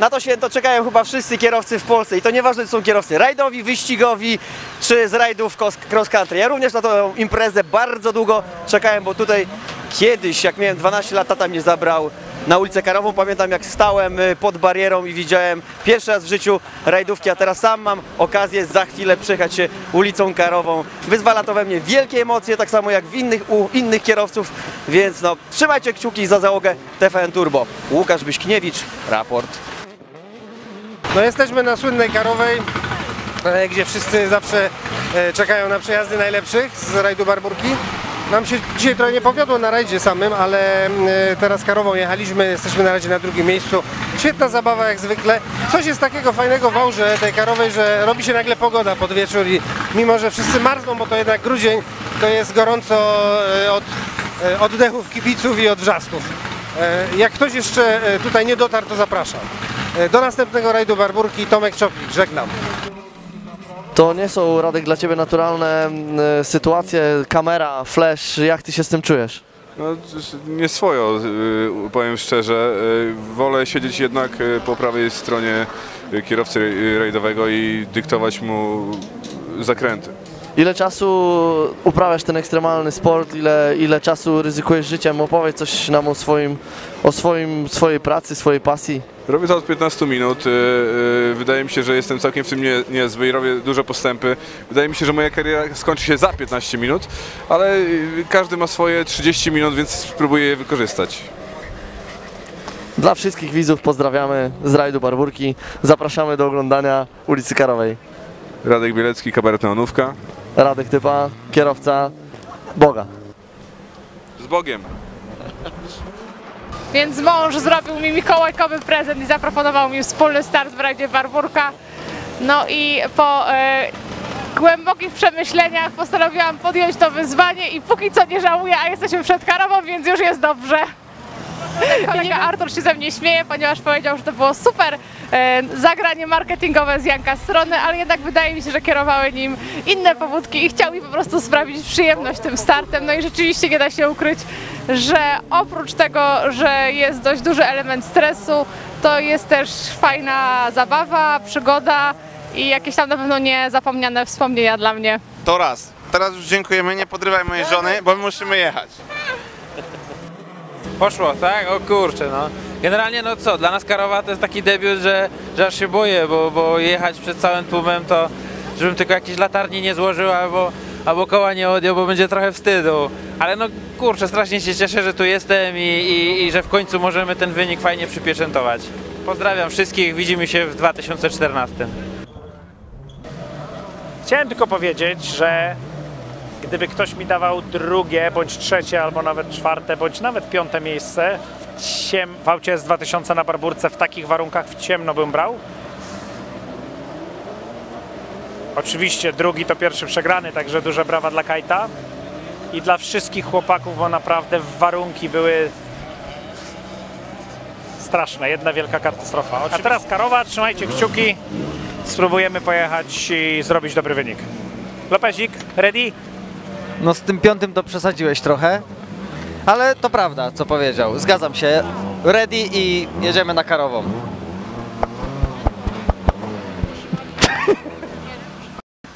Na to święto czekają chyba wszyscy kierowcy w Polsce i to nieważne, czy są kierowcy rajdowi, wyścigowi, czy z rajdów cross- country. Ja również na tą imprezę bardzo długo czekałem, bo tutaj kiedyś, jak miałem 12 lat, tata mnie zabrał na ulicę Karową. Pamiętam, jak stałem y, pod barierą i widziałem pierwszy raz w życiu rajdówki, a teraz sam mam okazję za chwilę przejechać się ulicą Karową. Wyzwala to we mnie wielkie emocje, tak samo jak w innych, u innych kierowców, więc no, trzymajcie kciuki za załogę TVN Turbo. Łukasz Byśkiniewicz, raport. No jesteśmy na słynnej Karowej, e, gdzie wszyscy zawsze e, czekają na przejazdy najlepszych z rajdu Barburki. Nam się dzisiaj trochę nie powiodło na rajdzie samym, ale e, teraz Karową jechaliśmy, jesteśmy na razie na drugim miejscu. Świetna zabawa jak zwykle. Coś jest takiego fajnego w aurze tej Karowej, że robi się nagle pogoda pod wieczór i mimo, że wszyscy marzną, bo to jednak grudzień, to jest gorąco od oddechów kibiców i od wrzasków. Jak ktoś jeszcze tutaj nie dotarł, to zapraszam. E, Do następnego rajdu Barburki, Tomek Czoplik, żegnam. To nie są, Radek, dla Ciebie naturalne e, sytuacje, kamera, flash, jak Ty się z tym czujesz? No, nie swojo, y, powiem szczerze. Wolę siedzieć jednak po prawej stronie kierowcy rajdowego i dyktować mu zakręty. Ile czasu uprawiasz ten ekstremalny sport, ile, ile czasu ryzykujesz życiem? Opowiedz coś nam o, swoim, o swoim, swojej pracy, swojej pasji. Robię to od 15 minut. y, y, Wydaje mi się, że jestem całkiem w tym nie- niezły i robię duże postępy. Wydaje mi się, że moja kariera skończy się za 15 minut, ale y, każdy ma swoje 30 minut, więc spróbuję je wykorzystać. Dla wszystkich widzów pozdrawiamy z rajdu Barburki. Zapraszamy do oglądania ulicy Karowej. Radek Bielecki, kabaret Neonówka. Radek Typa, kierowca Boga. Z Bogiem! Więc mąż zrobił mi mikołajkowy prezent i zaproponował mi wspólny start w rajdzie Barburka. No i po e, głębokich przemyśleniach postanowiłam podjąć to wyzwanie i póki co nie żałuję, a jesteśmy przed Karową, więc już jest dobrze. Kolega Artur się ze mnie śmieje, ponieważ powiedział, że to było super zagranie marketingowe z Janka strony, ale jednak wydaje mi się, że kierowały nim inne powódki i chciał mi po prostu sprawić przyjemność tym startem. No i rzeczywiście nie da się ukryć, że oprócz tego, że jest dość duży element stresu, to jest też fajna zabawa, przygoda i jakieś tam na pewno niezapomniane wspomnienia dla mnie. To raz. Teraz już dziękujemy, nie podrywaj mojej żony, bo my musimy jechać. Poszło, tak? O kurczę, no. Generalnie, no co, dla nas Karowa to jest taki debiut, że, że aż się boję, bo, bo jechać przed całym tłumem to, żebym tylko jakieś latarni nie złożył albo, albo koła nie odjął, bo będzie trochę wstydu. Ale no kurczę, strasznie się cieszę, że tu jestem i, i, i że w końcu możemy ten wynik fajnie przypieczętować. Pozdrawiam wszystkich, widzimy się w 2014. Chciałem tylko powiedzieć, że gdyby ktoś mi dawał drugie, bądź trzecie, albo nawet czwarte, bądź nawet piąte miejsce ciem, w aucie S2000 na Barburce w takich warunkach w ciemno bym brał. Oczywiście drugi to pierwszy przegrany, także duże brawa dla Kajta i dla wszystkich chłopaków, bo naprawdę warunki były straszne, jedna wielka katastrofa. A teraz Karowa, trzymajcie kciuki, spróbujemy pojechać i zrobić dobry wynik. Lopezik, ready? No z tym piątym to przesadziłeś trochę, ale to prawda, co powiedział. Zgadzam się. Ready i jedziemy na Karową.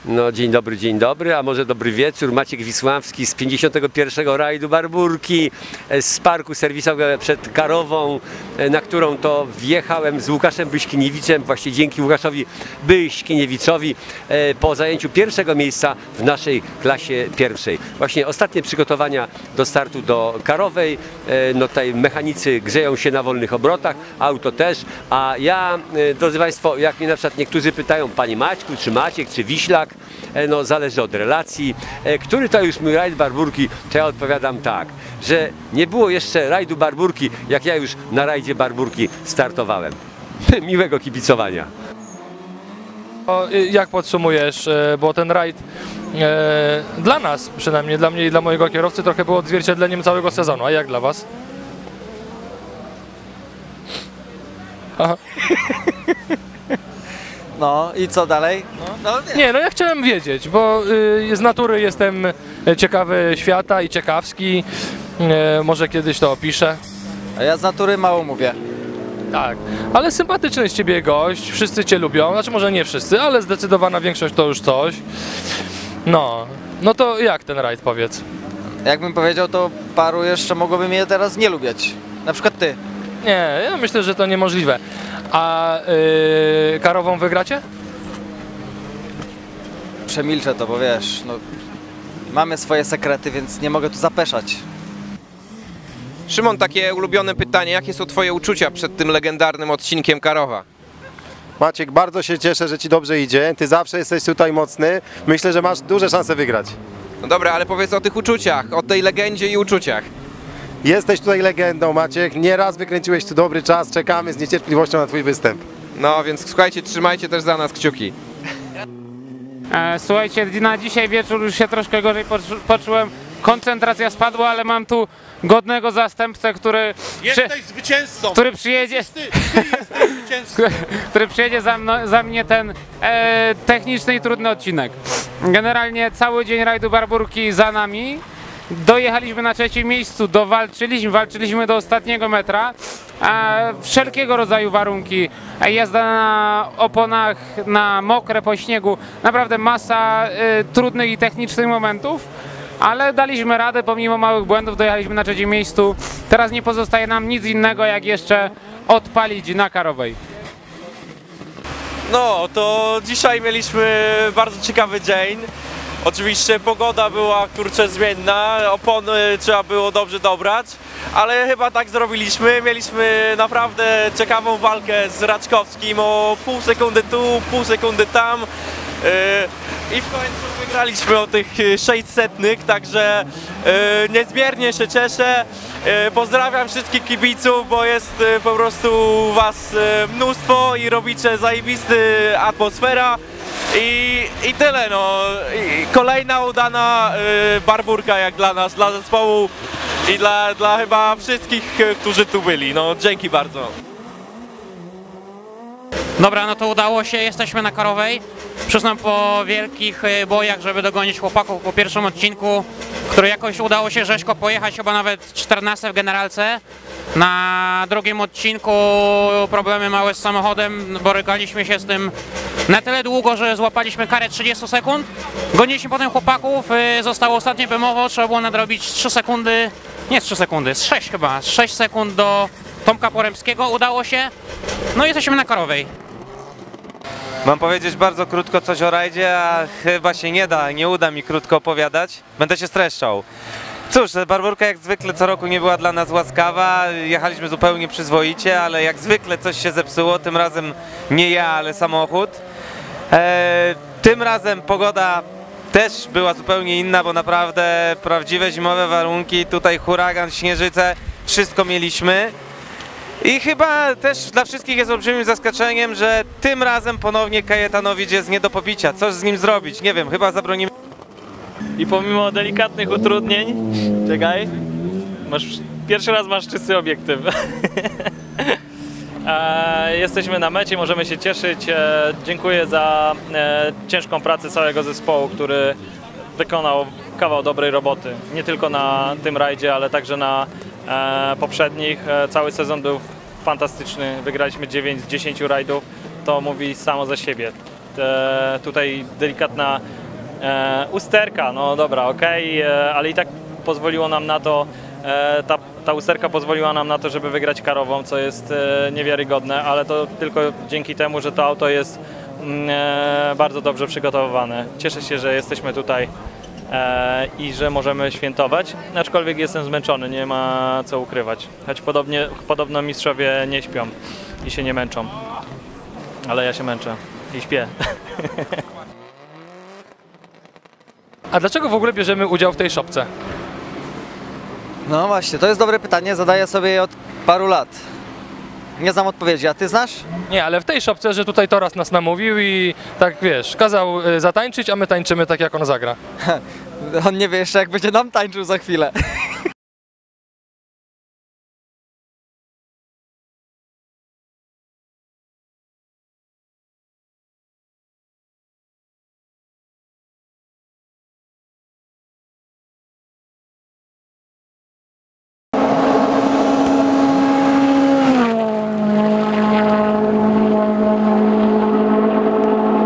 No dzień dobry, dzień dobry, a może dobry wieczór. Maciek Wisławski z 51. rajdu Barburki e, z parku serwisowego przed Karową, e, na którą to wjechałem z Łukaszem Byśkiniewiczem, właśnie dzięki Łukaszowi Byśkiniewiczowi e, po zajęciu pierwszego miejsca w naszej klasie pierwszej. Właśnie ostatnie przygotowania do startu do Karowej, no tutaj mechanicy grzeją się na wolnych obrotach, auto też, a ja, drodzy Państwo, jak mnie na przykład niektórzy pytają, Panie Maćku, czy Maciek, czy Wiślak, E, no zależy od relacji. E, Który to już mój rajd Barburki? To ja odpowiadam tak, że nie było jeszcze rajdu Barburki, jak ja już na rajdzie Barburki startowałem. Miłego kibicowania. Y, Jak podsumujesz, e, bo ten rajd dla nas, przynajmniej dla mnie i dla mojego kierowcy, trochę był odzwierciedleniem całego sezonu, a jak dla Was? No i co dalej? No, Nie, no ja chciałem wiedzieć, bo y, z natury jestem ciekawy świata i ciekawski. E, może kiedyś to opiszę. A ja z natury mało mówię. Tak, ale sympatyczny z ciebie gość, wszyscy cię lubią, znaczy może nie wszyscy, ale zdecydowana większość to już coś. No, no to jak ten rajd powiedz? Jakbym powiedział, to paru jeszcze mogłoby mnie teraz nie lubić. Na przykład ty. Nie, ja myślę, że to niemożliwe. A yy, karową wygracie? Przemilczę to, bo wiesz, no, mamy swoje sekrety, więc nie mogę tu zapeszać. Szymon, takie ulubione pytanie, jakie są twoje uczucia przed tym legendarnym odcinkiem Karowa? Maciek, bardzo się cieszę, że Ci dobrze idzie. Ty zawsze jesteś tutaj mocny. Myślę, że masz duże szanse wygrać. No dobra, ale powiedz o tych uczuciach, o tej legendzie i uczuciach. Jesteś tutaj legendą, Maciek. Nieraz wykręciłeś tu dobry czas. Czekamy z niecierpliwością na Twój występ. No więc słuchajcie, trzymajcie też za nas kciuki. E, Słuchajcie, na dzisiaj wieczór już się troszkę gorzej poczu- poczułem. Koncentracja spadła, ale mam tu godnego zastępcę, który, przy, zwycięzcą! który przyjedzie, który przyjedzie za, mno, za mnie ten e, techniczny i trudny odcinek. Generalnie cały dzień rajdu Barburki za nami. Dojechaliśmy na trzecim miejscu, dowalczyliśmy, walczyliśmy do ostatniego metra. Wszelkiego rodzaju warunki, jazda na oponach, na mokre po śniegu, naprawdę masa e, trudnych i technicznych momentów. Ale daliśmy radę, pomimo małych błędów dojechaliśmy na trzecim miejscu. Teraz nie pozostaje nam nic innego, jak jeszcze odpalić na karowej. No, to dzisiaj mieliśmy bardzo ciekawy dzień. Oczywiście pogoda była kurczę zmienna, opony trzeba było dobrze dobrać, ale chyba tak zrobiliśmy. Mieliśmy naprawdę ciekawą walkę z Raczkowskim o pół sekundy tu, pół sekundy tam. Yy, I w końcu wygraliśmy o tych yy, 600, także yy, niezmiernie się cieszę. Yy, Pozdrawiam wszystkich kibiców, bo jest yy, po prostu was yy, mnóstwo i robicie zajebisty atmosfera. I, I tyle no. I kolejna udana y, barburka jak dla nas, dla zespołu i dla, dla chyba wszystkich, y, którzy tu byli. No dzięki bardzo. Dobra, no to udało się, jesteśmy na Karowej. Przyznam po wielkich y, bojach, żeby dogonić chłopaków po pierwszym odcinku, który jakoś udało się rzeźko pojechać, chyba nawet 14 w generalce. Na drugim odcinku problemy małe z samochodem, borykaliśmy się z tym na tyle długo, że złapaliśmy karę 30 sekund. Goniliśmy potem chłopaków, y, zostało ostatnie wymowo, trzeba było nadrobić 3 sekundy, nie z 3 sekundy, z 6 chyba, z 6 sekund do Tomka Poremskiego, udało się. No i jesteśmy na Karowej. Mam powiedzieć bardzo krótko coś o rajdzie, a chyba się nie da, nie uda mi krótko opowiadać. Będę się streszczał. Cóż, Barburka jak zwykle co roku nie była dla nas łaskawa, jechaliśmy zupełnie przyzwoicie, ale jak zwykle coś się zepsuło, tym razem nie ja, ale samochód. E, tym razem pogoda też była zupełnie inna, bo naprawdę prawdziwe zimowe warunki, tutaj huragan, śnieżyce, wszystko mieliśmy. I chyba też dla wszystkich jest olbrzymim zaskoczeniem, że tym razem ponownie Kajetanowicz jest nie do pobicia. Coś z nim zrobić, nie wiem, chyba zabronimy. I pomimo delikatnych utrudnień, czekaj, masz, pierwszy raz masz czysty obiektyw. E, Jesteśmy na mecie, możemy się cieszyć. E, Dziękuję za e, ciężką pracę całego zespołu, który wykonał kawał dobrej roboty. Nie tylko na tym rajdzie, ale także na poprzednich. Cały sezon był fantastyczny. Wygraliśmy 9 z 10 rajdów. To mówi samo za siebie. Tutaj delikatna usterka, no dobra, e, ale i tak pozwoliło nam na to, ta, ta usterka pozwoliła nam na to, żeby wygrać karową, co jest e, niewiarygodne, ale to tylko dzięki temu, że to auto jest mm, e, bardzo dobrze przygotowywane. Cieszę się, że jesteśmy tutaj e, i że możemy świętować, aczkolwiek jestem zmęczony, nie ma co ukrywać. Choć podobnie, podobno mistrzowie nie śpią i się nie męczą, ale ja się męczę i śpię. A dlaczego w ogóle bierzemy udział w tej szopce? No właśnie, to jest dobre pytanie, zadaję sobie je od paru lat. Nie znam odpowiedzi, a ty znasz? Nie, ale w tej szopce, że tutaj Toras nas namówił i tak wiesz, kazał y, zatańczyć, a my tańczymy tak jak on zagra. On nie wie jeszcze jak będzie nam tańczył za chwilę.